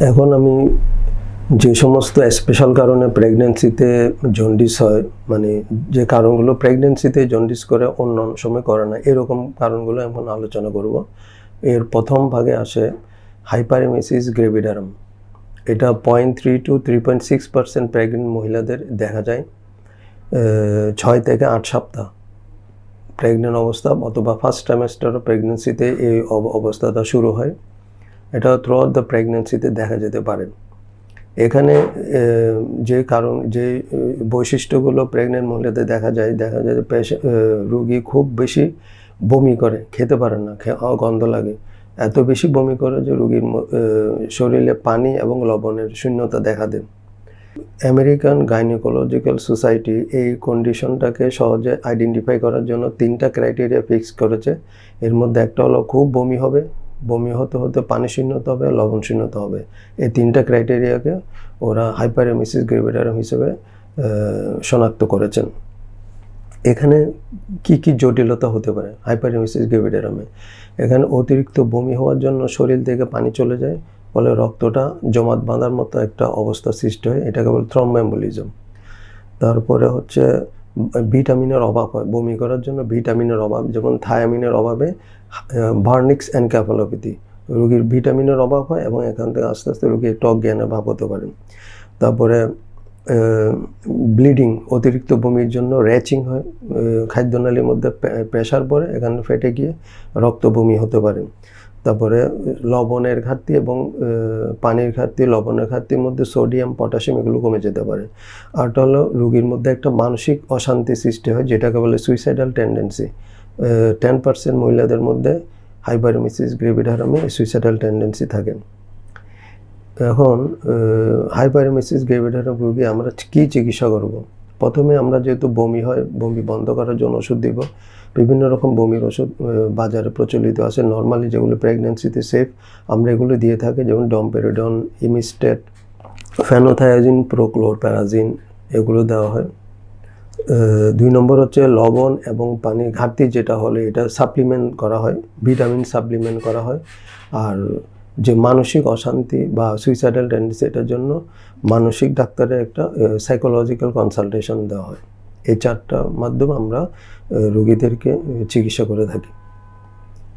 এখন আমি যে সমস্ত স্পেশাল কারণে প্রেগনেন্সিতে জন্ডিস হয় মানে যে কারণগুলো প্রেগনেন্সিতে জন্ডিস করে অন্য সময় করে না, এরকম কারণগুলো এখন আলোচনা করব। এর প্রথম ভাগে আসে হাইপারেমেসিস গ্রেভিডারাম এটা point three two three point six percent pregnant মহিলাদের দেখা যায় ছয় থেকে আট সপ্তাহ প্রেগনেন্ট অবস্থা অথবা ফার্স্ট ট্রাইমেস্টার প্রেগনেন্সিতে এই অব- অবস্থাটা শুরু হয়। এটা থ্রু আউট দ্য প্রেগনেন্সিতে দেখা যেতে পারে। এখানে যে কারণ, যে বৈশিষ্ট্যগুলো প্রেগনেন্ট মহিলাদের দেখা যায় দেখা যায় যে রুগী খুব বেশি বমি করে, খেতে পারে না গন্ধ লাগে। এত বেশি বমি করে যে রুগীর শরীরে পানি এবং লবণের শূন্যতা দেখা দেয়। আমেরিকান গাইনোকোলজিক্যাল সোসাইটি এই কন্ডিশনটাকে সহজে আইডেন্টিফাই করার জন্য তিনটা ক্রাইটেরিয়া ফিক্স করেছে। এর মধ্যে একটা হলো খুব বমি হবে বমি হতে হতে পানি শূন্যতা হবে, লবণ শূন্যতা হবে। এই তিনটা ক্রাইটেরিয়াকে ওরা হাইপারেমিসিস গ্রেভিডারাম হিসেবে শনাক্ত করেছেন। এখানে কি কি জটিলতা হতে পারে হাইপারেমিসিস গ্রেভিডারামে এখানে অতিরিক্ত বমি হওয়ার জন্য শরীর থেকে পানি চলে যায়, ফলে রক্তটা জমাট বাঁধার মতো একটা অবস্থা সৃষ্টি হয়, এটাকে বলে থ্রম্বোএম্বোলিজম তারপরে হচ্ছে ভিটামিনের অভাব হয়। বমি করার জন্য ভিটামিনের অভাব, যেমন থায়ামিনের অভাবে ভার্নিক্স অ্যানক্যাফালোপ্যাথি রোগীর ভিটামিনের অভাব হয় এবং এখান থেকে আস্তে আস্তে রোগীর টক জ্ঞানের ভাব হতে পারে। তারপরে ব্লিডিং, অতিরিক্ত বমির জন্য র্যাচিং হয়। খাদ্যনালীর মধ্যে প্রেশার পড়ে, এখানে ফেটে গিয়ে রক্ত বমি হতে পারে। তারপরে লবণের ঘাটতি এবং পানির ঘাটতি, লবণের ঘাটতির মধ্যে সোডিয়াম, পটাশিয়াম এগুলো কমে যেতে পারে। আরটা হলো রুগীর মধ্যে একটা মানসিক অশান্তি সৃষ্টি হয়, যেটাকে বলে সুইসাইডাল টেন্ডেন্সি টেন পার্সেন্ট মহিলাদের মধ্যে হাইপারমিসিস গ্রেভিডারামে সুইসাইডাল টেন্ডেন্সি থাকে। এখন হাইপারমিসিস গ্রেভিডারাম রুগী আমরা কী চিকিৎসা করব? প্রথমে আমরা যেহেতু বমি হয়, বমি বন্ধ করার জন্য ওষুধ দিব। বিভিন্ন রকম বমির ওষুধ বাজারে প্রচলিত আছে। নর্মালি যেগুলো প্রেগনেন্সিতে সেফ আমরা এগুলো দিয়ে থাকি। যেমন ডমপেরিডন ইমিস্টেট ফ্যানোথায়াজিন প্রোক্লোরপ্যারাজিন এগুলো দেওয়া হয়। দুই নম্বর হচ্ছে লবণ এবং পানির ঘাটতি যেটা হলে এটা সাপ্লিমেন্ট করা হয়। ভিটামিন সাপ্লিমেন্ট করা হয়। আর যে মানসিক অশান্তি বা সুইসাইডাল টেন্ডেন্সি এটার জন্য মানসিক ডাক্তারের একটা সাইকোলজিক্যাল কনসালটেশন দেওয়া হয়। এই চারটা মাধ্যমে আমরা রুগীদেরকে রোগীদেরকে চিকিৎসা করে থাকি।